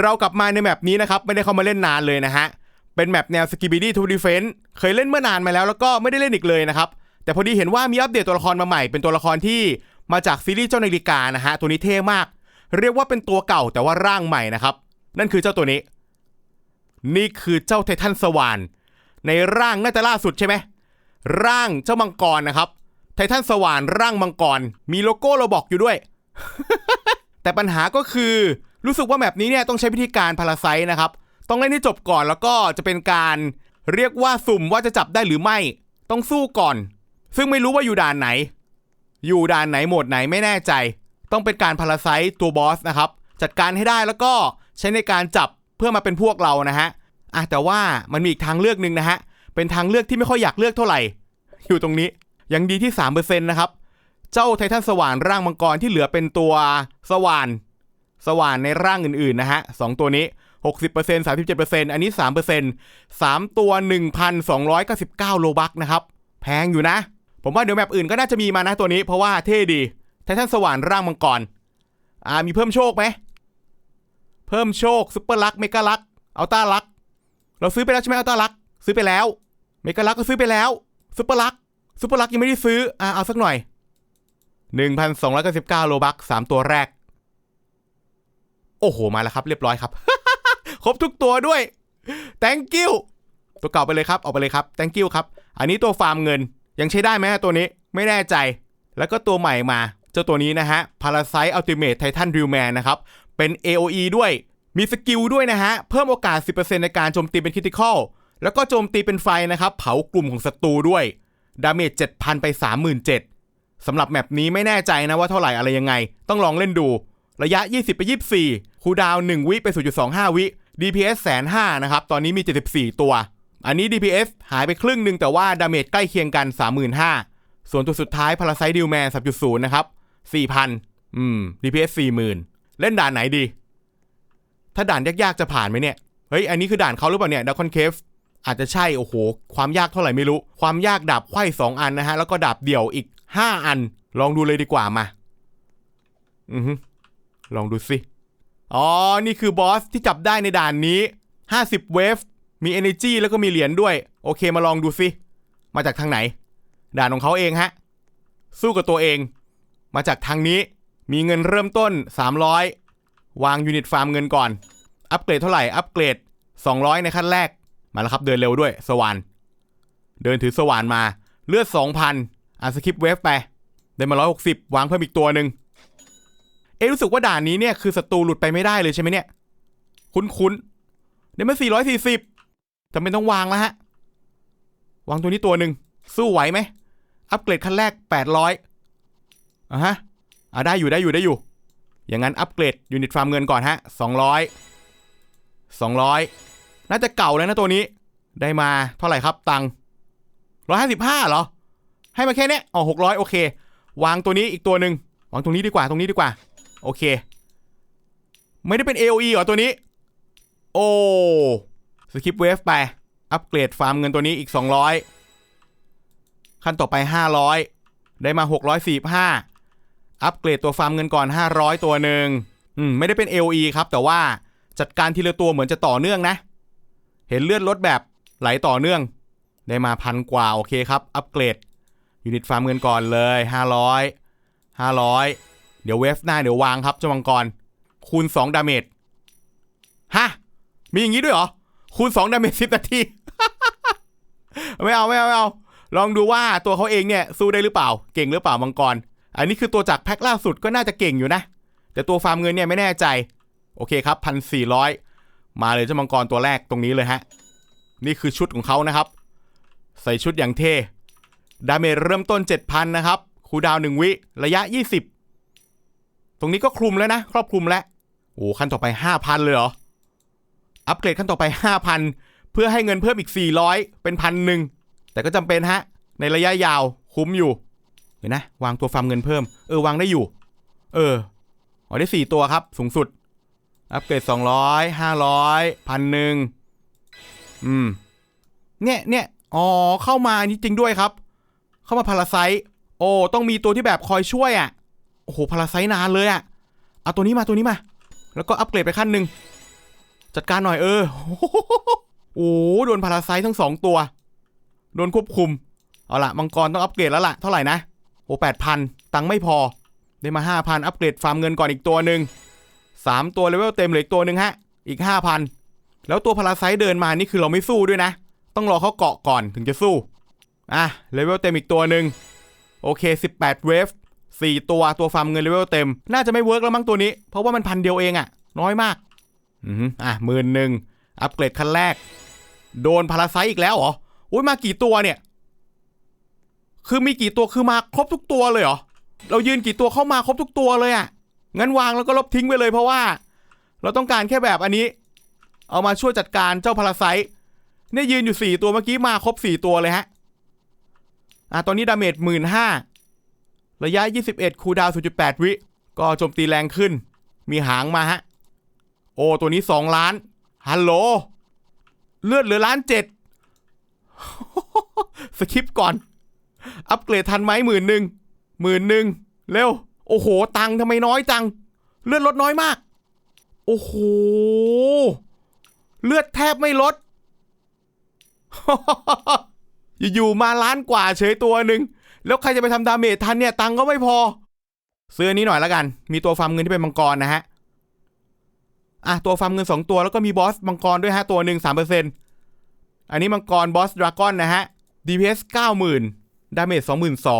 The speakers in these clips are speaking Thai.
เรากลับมาในแมปนี้นะครับ ไม่ได้เข้ามาเล่นนานเลยนะฮะ เป็นแมปแนว s k i b i d y to Defense เคยเล่นเมื่อนานมาแล้วแล้วก็ไม่ได้เล่นอีกเลยนะครับ แต่พอดีเห็นว่ามีอัปเดตตัวละครมาใหม่ เป็นตัวละครที่มาจากซีรีส์เจ้านาฬิกานะฮะ ตัวนี้เท่มาก เรียกว่าเป็นตัวเก่าแต่ว่าร่างใหม่นะครับ นั่นคือเจ้าตัวนี้ นี่คือเจ้าไททันสวานในร่างน่าจะล่าสุดใช่ไหมร่างเจ้ามังกรนะครับ ไททันสวานร่างมังกร มีโลโก้เราบอกอยู่ด้วย แต่ปัญหาก็คือ รู้สึกว่าแบบนี้เนี่ยต้องใช้วิธีการพาราไซนะครับ ต้องเล่นให้จบก่อนแล้วก็จะเป็นการเรียกว่าสุ่มว่าจะจับได้หรือไม่ ต้องสู้ก่อน ซึ่งไม่รู้ว่าอยู่ด่านไหน อยู่ด่านไหนโหมดไหนไม่แน่ใจ ต้องเป็นการพาราไซตัวบอสนะครับ จัดการให้ได้แล้วก็ใช้ในการจับเพื่อมาเป็นพวกเรานะฮะอะแต่ว่ามันมีอีกทางเลือกหนึ่งนะฮะ เป็นทางเลือกที่ไม่ค่อยอยากเลือกเท่าไหร่ อยู่ตรงนี้ ยังดีที่3%นะครับ เจ้าไททันสว่านร่างมังกรที่เหลือเป็นตัวสว่าน สว่านในร่างอื่นๆนะฮะสองตัวนี้ 60% 37%อันนี้ 3% 3 ตัว 1,299 โลบักนะครับ แพงอยู่นะ ผมว่าเดี๋ยวแมปอื่นก็น่าจะมีมานะตัวนี้เพราะว่าเท่ดีไททันสว่านร่างมังกรอ่ามีเพิ่มโชคไหม เพิ่มโชคซุปเปอร์ลักเมกาลักอัลต้าลัก เราซื้อไปแล้วใช่ไหมอัลต้าลัก ซื้อไปแล้ว เมกาลักก็ซื้อไปแล้วซุปเปอร์ลักซุปเปอร์ลักยังไม่ได้ซื้ออ่าเอาสักหน่อย 1,299 โลบัก3ตัวแรก อ้โห มาแล้วครับ เรียบร้อยครับ ครบทุกตัวด้วย thank you ตัวเก่าไปเลยครับ ออกไปเลยครับ thank you ครับ อันนี้ตัวฟาร์มเงิน ยังใช้ได้ไหมฮะตัวนี้ ไม่แน่ใจ แล้วก็ตัวใหม่มา เจ้าตัวนี้นะฮะ Parasite Ultimate Titan Drill Man นะครับ เป็น AOE ด้วย มีสกิลด้วยนะฮะ เพิ่มโอกาส 10%ในการโจมตีเป็นคริติคอล แล้วก็โจมตีเป็นไฟนะครับ เผากลุ่มของศัตรูด้วย ดาเมจ7,000 ไป 37,000สำหรับแมปนี้ไม่แน่ใจนะว่าเท่าไหร่อะไรยังไง ต้องลองเล่นดู ระยะ 20 ไป 24 คูดาวน์1วิไป0.25วิ DPS แสนห้านะครับ ตอนนี้มี 74 ตัว อันนี้ DPS หายไปครึ่งหนึ่งแต่ว่าดาเมจใกล้เคียงกัน 35,000 ส่วนตัวสุดท้าย Parasite Deal Man 3.0 นะครับ 4,000 อืม DPS 40,000 เล่นด่านไหนดี ถ้าด่านยากๆจะผ่านไหมเนี่ย เฮ้ย อันนี้คือด่านเขาหรือเปล่าเนี่ย Dark Cave อาจจะใช่ โอ้โห ความยากเท่าไหร่ไม่รู้ ความยากดาบไขว้2อันนะฮะ แล้วก็ดาบเดี่ยวอีก 5 อัน ลองดูเลยดีกว่ามา อือลองดูสิ อ๋อ นี่คือบอสที่จับได้ในด่านนี้ 50 เวฟ มี energy แล้วก็มีเหรียญด้วย โอเคมาลองดูสิ มาจากทางไหน ด่านของเขาเองฮะ สู้กับตัวเอง มาจากทางนี้ มีเงินเริ่มต้น 300 วางยูนิตฟาร์มเงินก่อน อัปเกรดเท่าไหร่ อัปเกรด 200 ในขั้นแรก มาแล้วครับเดินเร็วด้วย สว่าน เดินถือสว่านมา เลือด 2,000อะสคิปเวฟไป ได้มา 160 วางเพิ่มอีกตัวหนึ่ง อ๊ะรู้สึกว่าด่านนี้เนี่ยคือศัตรูหลุดไปไม่ได้เลยใช่ไหมเนี่ย คุ้นๆได้มา440จำเป็นต้องวางแล้วฮะ วางตัวนี้ตัวหนึ่งสู้ไหวไหม อัปเกรดขั้นแรก800อะฮะอะได้อยู่ได้อยู่ได้อยู่ อย่างนั้นอัปเกรดยูนิตฟาร์มเงินก่อนฮะ200 200น่าจะเก่าแล้วนะตัวนี้ ได้มาเท่าไหร่ครับตังค์155เหรอ ให้มาแค่เนี้ยอ๋อ600โอเค วางตัวนี้อีกตัวหนึ่งวางตรงนี้ดีกว่าตรงนี้ดีกว่า โอเค ไม่ได้เป็น AOE เหรอตัวนี้ โอ้สกิปเวฟไป อัปเกรดฟาร์มเงินตัวนี้อีก 200 ขั้นต่อไป 500 ได้มา 645 อัปเกรดตัวฟาร์มเงินก่อน 500 ตัวหนึ่งอืมไม่ได้เป็น AOE ครับ แต่ว่าจัดการทีละตัวเหมือนจะต่อเนื่องนะ เห็นเลือดลดแบบไหลต่อเนื่อง ได้มาพันกว่า โอเคครับ อัปเกรดยูนิตฟาร์มเงินก่อนเลย 500 500 เดี๋ยวเวฟหน้าเดี๋ยววางครับเจ้ามังกร คูณ 2 ดาเมจ ฮะ มีอย่างนี้ด้วยเหรอ คูณ 2 ดาเมจ10นาที ไม่เอาไม่เอาไม่เอา ลองดูว่าตัวเขาเองเนี่ยสู้ได้หรือเปล่า เก่งหรือเปล่ามังกร อันนี้คือตัวจากแพ็คล่าสุดก็น่าจะเก่งอยู่นะ แต่ตัวฟาร์มเงินเนี่ยไม่แน่ใจ โอเคครับพันสี่ร้อยมาเลยเจ้ามังกรตัวแรกตรงนี้เลยฮะ นี่คือชุดของเขานะครับ ใส่ชุดอย่างเท่ ดาเมจเริ่มต้น 7,000 นะครับ คูดาวน์1วิ ระยะ 20 รงนี้ก็คลุมแล้วนะ ครอบคลุมแล้วโอ้ขั้นต่อไป 5,000 เลยเหรอ อัปเกรดขั้นต่อไป 5,000 เพื่อให้เงินเพิ่มอีก 400 เป็นพันหนึ่งแต่ก็จำเป็นฮะ ในระยะยาวคุ้มอยู่เห็นนะ วางตัวฟาร์มเงินเพิ่ม เออ วางได้อยู่ เอออ๋อได้ 4 ตัวครับ สูงสุด อัปเกรด 200 500พันหนึ่งอืม เนี่ยเนี่ยอ๋อ เข้ามานี่จริงด้วยครับ เข้ามาพาราไซต์โอ้ต้องมีตัวที่แบบคอยช่วยอะ โอ้โหพาราไซนานเลยอะเอาตัวนี้มาตัวนี้มา แล้วก็อัปเกรดไปขั้นหนึ่งจัดการหน่อยเออโอ้โหโดนพาราไซทั้งสองตัว โดนควบคุม เอาละมังกรต้องอัปเกรดแล้วล่ะ เท่าไหร่นะโอ้แปดพันตังค์ไม่พอ ได้มาห้าพันอัปเกรดฟาร์มเงินก่อนอีกตัวหนึ่งสามตัวเลเวลเต็มเหลืออีกตัวหนึ่งฮะ อีกห้าพันแล้วตัวพาราไซเดินมานี่คือเราไม่สู้ด้วยนะ ต้องรอเขาเกาะก่อนถึงจะสู้ อะเลเวลเต็มอีกตัวหนึ่งโอเค 18 เวฟ 4 ตัวตัวฟาร์มเงินเลเวลเต็ม น่าจะไม่เวิร์กแล้วมั้งตัวนี้ เพราะว่ามันพันเดียวเองอะน้อยมากอืออะหมื่นหนึ่งอัปเกรดขั้นแรก โดนพาราไซต์อีกแล้วเหรออุ้ยมากี่ตัวเนี่ย คือมีกี่ตัวคือมาครบทุกตัวเลยเหรอเรายืนกี่ตัวเข้ามาครบทุกตัวเลยอะงั้นวางแล้วก็ลบทิ้งไปเลยเพราะว่า เราต้องการแค่แบบอันนี้ เอามาช่วยจัดการเจ้าพาราไซต์เนี่ยยืนอยู่สี่ตัวเมื่อกี้มาครบสี่ตัวเลยฮะอะตอนนี้ดาเมจหมื่นห้า ระยะ 21 คูดาวน์0.8 วิ ก็โจมตีแรงขึ้น มีหางมาฮะ โอ้ ตัวนี้ 2 ล้าน ฮัลโหล เลือดเหลือล้านเจ็ดสคริปก่อน อัปเกรดทันไหมหมื่นหนึ่งหมื่นหนึ่งเร็ว โอ้โห ตังทำไมน้อยจัง เลือดลดน้อยมาก โอ้โห เลือดแทบไม่ลดอยู่ๆมาล้านกว่าเฉยตัวหนึ่ง แล้วใครจะไปทำดาเมจทันเนี่ยตังก็ไม่พอ ซื้อนี้หน่อยล้วกัน มีตัวฟาร์มเงินที่เป็นมังกรนะฮะอะตัวฟาร์มเงิน 2 ตัวแล้วก็มีบอสมังกรด้วยฮะตัวหนึ่งสามเปอร์เซ็นอันนี้มังกรบอสดราก้อนนะฮะ DPS 90,000ดาเมจ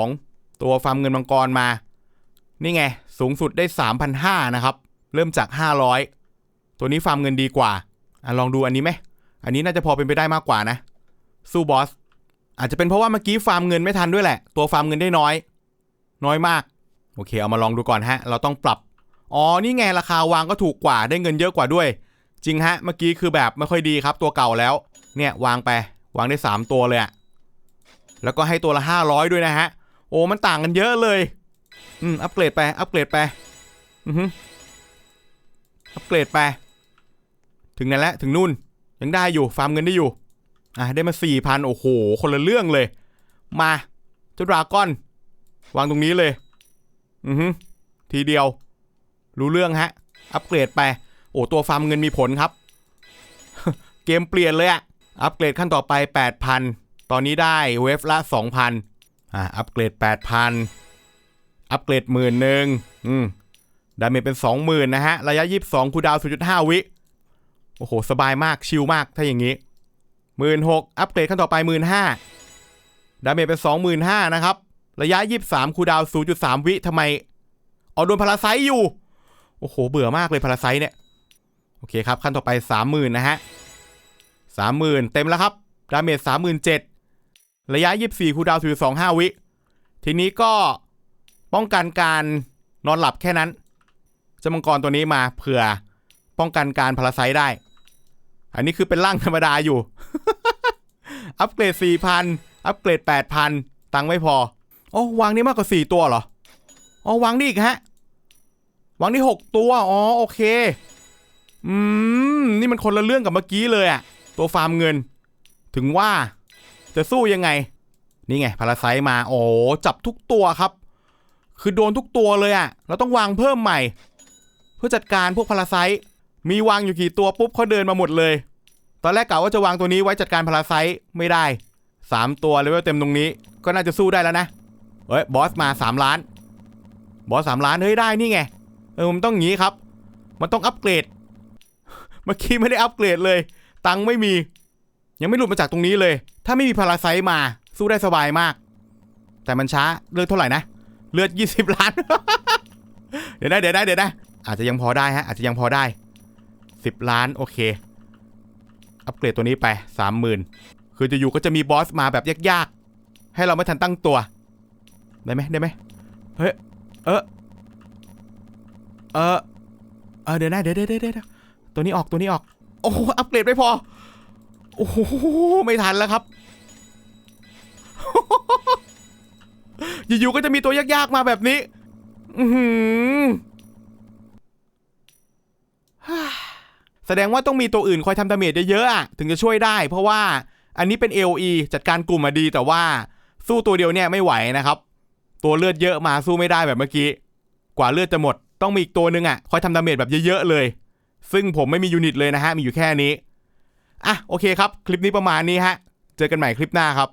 22,000ตัวฟาร์มเงินมังกรมา นี่ไง สูงสุดได้3,500นะครับ เริ่มจาก500ตัวนี้ฟาร์มเงินดีกว่าอะลองดูอันนี้ไหมอันนี้น่าจะพอเป็นไปได้มากกว่านะ สู้บอส อาจจะเป็นเพราะว่าเมื่อกี้ฟาร์มเงินไม่ทันด้วยแหละ ตัวฟาร์มเงินได้น้อย น้อยมาก โอเค เอามาลองดูก่อนฮะ เราต้องปรับ อ๋อ นี่ไงราคาวางก็ถูกกว่า ได้เงินเยอะกว่าด้วย จริงฮะ เมื่อกี้คือแบบไม่ค่อยดีครับ ตัวเก่าแล้ว เนี่ยวางไป วางได้ 3 ตัวเลยอะแล้วก็ให้ตัวละ 500 ด้วยนะฮะ โอ้ มันต่างกันเยอะเลย อืม อัปเกรดไป อัปเกรดไป อือฮึอัปเกรดไป ถึงนั่นแหละถึงนู่น ยังได้อยู่ ฟาร์มเงินได้อยู่ อะได้มาสี่พันโอ้โห คนละเรื่องเลย มาเจ้าดราก้อน วางตรงนี้เลย อือฮึทีเดียว รู้เรื่องฮะ อัปเกรดไป โอ้ตัวฟาร์มเงินมีผลครับ เกมเปลี่ยนเลยอะอัปเกรดขั้นต่อไป 8,000 ตอนนี้ได้เวฟละ 2,000 อะอัปเกรด 8,000 อัปเกรดหมื่นหนึ่งอืมดาเมจเป็น 20,000 นะฮะ ระยะ 22คูดาวน์0.5 วิ โอ้โห สบายมากชิลมากถ้าอย่างนี้ หมื่นหกอัปเกรดขั้นต่อไปหมื่นห้าดาเมจเป็นสองหมื่นห้านะครับ ระยะยี่สามคูดาวศูนย์จุดสามวิทำไมเอาโดนพาราไซต์อยู่ โอ้โห เบื่อมากเลยพาราไซต์เนี่ย โอเคครับ ขั้นต่อไปสามหมื่นนะฮะสามหมื่นเต็มแล้วครับ ดาเมจสามหมื่นเจ็ดระยะยี่สี่คูดาวศูนย์สองห้าวิ ทีนี้ก็ป้องกันการนอนหลับแค่นั้นเจมังกรตัวนี้มาเผื่อป้องกันการพาราไซต์ได้ อันนี้คือเป็นร่างธรรมดาอยู่ อัปเกรด4,000อัปเกรด8,000ตังค์ไม่พออ๋อวางนี่มากกว่า4ตัวเหรออ๋อวางนี่อีกฮะ วางนี่6ตัวอ๋อโอเคอืมนี่มันคนละเรื่องกับเมื่อกี้เลยอะตัวฟาร์มเงิน ถึงว่าจะสู้ยังไง นี่ไงพาราไซมาโอ้จับทุกตัวครับ คือโดนทุกตัวเลยอะเราต้องวางเพิ่มใหม่ เพื่อจัดการพวกพาราไซมีวางอยู่กี่ตัวปุ๊บเขาเดินมาหมดเลย ตอนแรกกะว่าจะวางตัวนี้ไว้จัดการพาราไซต์ไม่ได้ 3 ตัวเลเวลเต็มตรงนี้ ก็น่าจะสู้ได้แล้วนะเฮ้ยบอสมา 3 ล้าน บอส3ล้านเฮ้ยได้นี่ไงเออมันต้องงนี้ครับ มันต้องอัปเกรด เมื่อกี้ไม่ได้อัปเกรดเลย ตังค์ไม่มี ยังไม่หลุดมาจากตรงนี้เลย ถ้าไม่มีพาราไซต์มาสู้ได้สบายมาก แต่มันช้าเลือดเท่าไหร่นะเลือด 20 ล้าน เดี๋ยวได้เดี๋ยวได้เดี๋ยวได้อาจจะยังพอได้ฮะอาจจะยังพอได้ 10 ล้านโอเค อัปเกรดตัวนี้ไป 30,000 คือจะอยู่ก็จะมีบอสมาแบบยากๆ ให้เราไม่ทันตั้งตัว ได้ไหมได้ไหมเฮ้ยเออเออเออเดี๋ยวนะเดี๋ยวเดี๋ยวเดี๋ยวเดี๋ยตัวนี้ออกตัวนี้ออก โอ้โหอัปเกรดไม่พอ โอ้โหไม่ทันแล้วครับอยู่ๆก็จะมีตัวยากๆมาแบบนี้ อือหือ แสดงว่าต้องมีตัวอื่นคอยทำดาเมจเยอะๆถึงจะช่วยได้ เพราะว่าอันนี้เป็น AOE จัดการกลุ่มมาดีแต่ว่าสู้ตัวเดียวเนี่ยไม่ไหวนะครับ ตัวเลือดเยอะมาสู้ไม่ได้แบบเมื่อกี้ กว่าเลือดจะหมดต้องมีอีกตัวหนึ่งอะคอยทำดาเมจแบบเยอะๆเลย ซึ่งผมไม่มียูนิตเลยนะฮะมีอยู่แค่นี้อะโอเคครับ คลิปนี้ประมาณนี้ฮะ เจอกันใหม่คลิปหน้าครับ